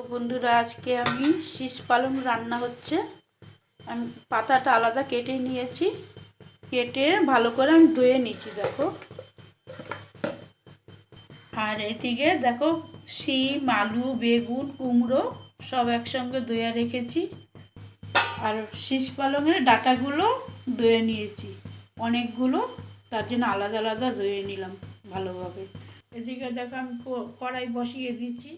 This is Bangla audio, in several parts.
তো বন্ধুরা, আজকে আমি শীষ পালং রান্না হচ্ছে। আমি পাতাটা আলাদা কেটে নিয়েছি। কেটে ভালো করে আমি ধুয়ে নিয়েছি দেখো। আর এদিকে দেখো, শিম, আলু, বেগুন, কুমড়ো সব একসঙ্গে ধুয়ে রেখেছি। আর শীষ পালংয়ের ডাটাগুলো ধুয়ে নিয়েছি। অনেকগুলো, তার জন্য আলাদা আলাদা ধুয়ে নিলাম ভালোভাবে। এদিকে দেখো, আমি কড়াই বসিয়ে দিচ্ছি।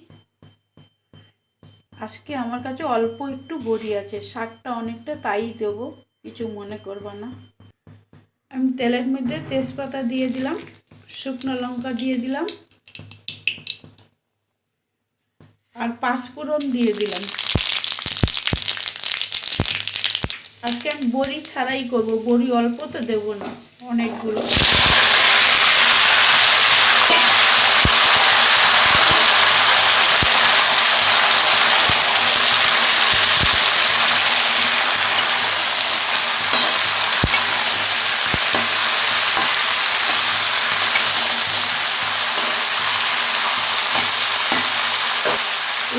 আজকে আমার কাছে অল্প একটু বড়ি আছে, শাকটা অনেকটা তাই দেবো, কিছু মনে করবা না। আমি তেলের মধ্যে তেজপাতা দিয়ে দিলাম, শুকনো লঙ্কা দিয়ে দিলাম, আর পাঁচফোড়ন দিয়ে দিলাম। আজকে আমি বড়ি ছাড়াই করব, বড়ি অল্প তো দেবো না, অনেকগুলো।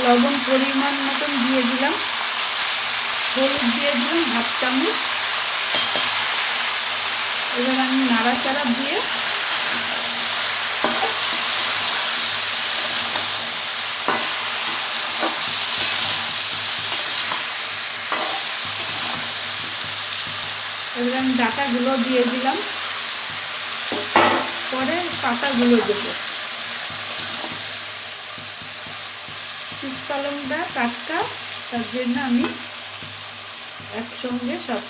লবণ পরিমাণ মতন দিয়ে দিলাম। হলুদ দিয়ে দিলাম হাফ চামচ। এবার আমি নাড়াচাড়া দিয়ে এবার আমি ডাটাগুলো দিয়ে দিলাম। পরে পাতাগুলো দেবো শীষ পালংটা, টাটকা, তার জন্য আমি একসঙ্গে সব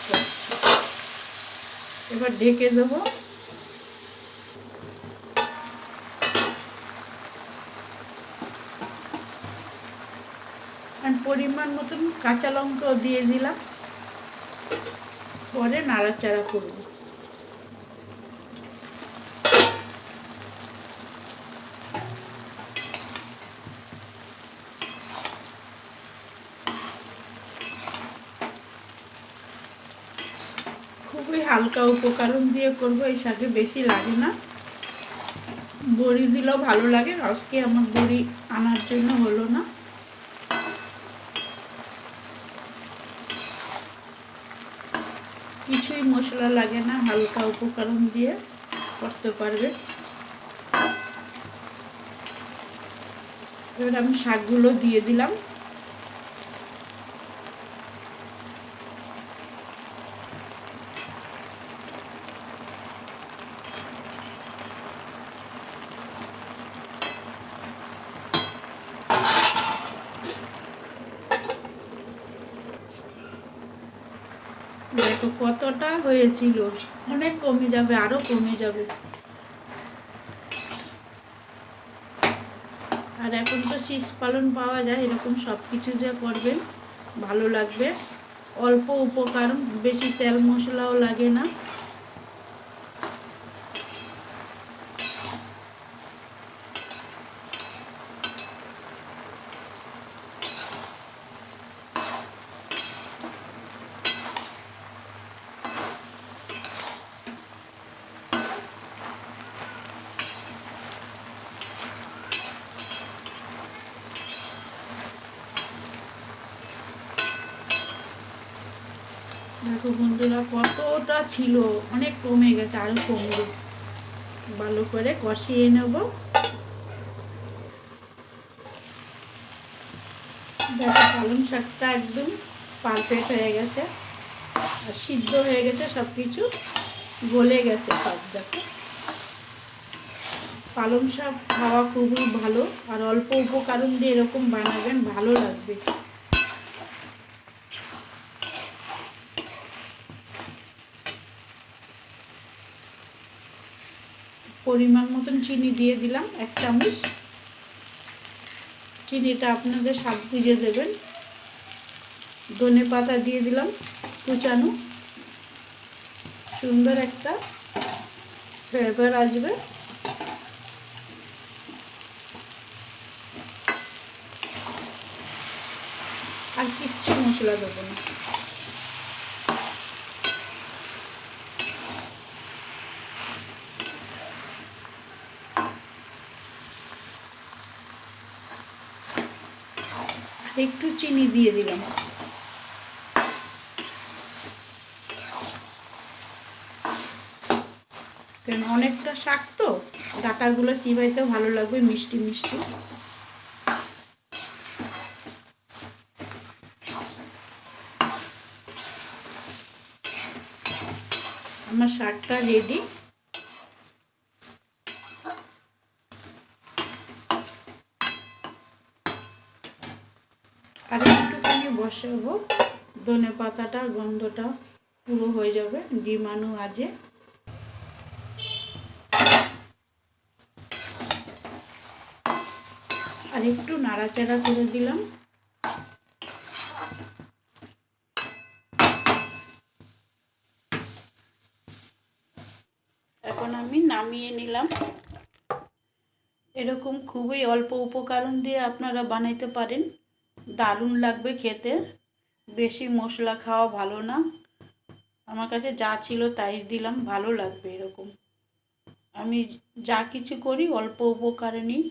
এবার ঢেকে দেবো। আর পরিমাণ মতন কাঁচা লঙ্কাও দিয়ে দিলাম। পরে নাড়াচাড়া করব। খুবই হালকা উপকরণ দিয়ে করব, এই শাকে বেশি লাগে না। বড়ি দিলেও ভালো লাগে, আজকে আমার বড়ি আনার জন্য হলো না। কিছুই মশলা লাগে না, হালকা উপকরণ দিয়ে করতে পারবে। এবার আমি শাকগুলো দিয়ে দিলাম। দেখো কতটা হয়েছিল। অনেক কমে যাবে, আরও কমে যাবে। আর এখন তো শীষ পালন পাওয়া যায়, এরকম সব কিছু যা করবেন, ভালো লাগবে। অল্প উপকার, বেশি তেল মশলাও লাগে না। দেখো বন্ধুরা, কতটা ছিল? অনেক কমে গেছে, আরও কমবে। ভালো করে কষিয়ে নেব। দেখো, পালং শাকটা একদম পারফেক্ট হয়ে গেছে। আর সিদ্ধ হয়ে গেছে সব কিছু গলে গেছে সব, দেখো। পালং শাক খাওয়া খুবই ভালো, আর অল্প উপকরণ দিয়ে এরকম বানাবেন, ভালো লাগবে। পরিমাণ মতন চিনি দিয়ে দিলাম, এক চামচ। চিনিটা আপনাদের স্বাদ বুঝে দেবেন। ধনে পাতা দিয়ে দিলাম কুচানো। সুন্দর একটা ফ্লেভার আসবে। আর কিচ্ছু মশলা দেবো না। একটু চিনি দিয়ে দিলাম। কারণ অনেকটা শাক তো, ডাটাগুলো চিবাইতেও ভালো লাগবে, মিষ্টি মিষ্টি। আমার শাকটা রেডি আর একটুখানি বসাবো। ধনে পাতাটার গন্ধটা পুরো হয়ে যাবে। ডিমানু আজে। আর একটু নাড়াচাড়া করে দিলাম। এখন আমি নামিয়ে নিলাম। এরকম খুবই অল্প উপকরণ দিয়ে আপনারা বানাইতে পারেন। দারুণ লাগবে খেতে। বেশি মশলা খাওয়া ভালো না। আমার কাছে যা ছিল তাই দিলাম, ভালো লাগবে এরকম। আমি যা কিছু করি অল্প উপকারে নিই।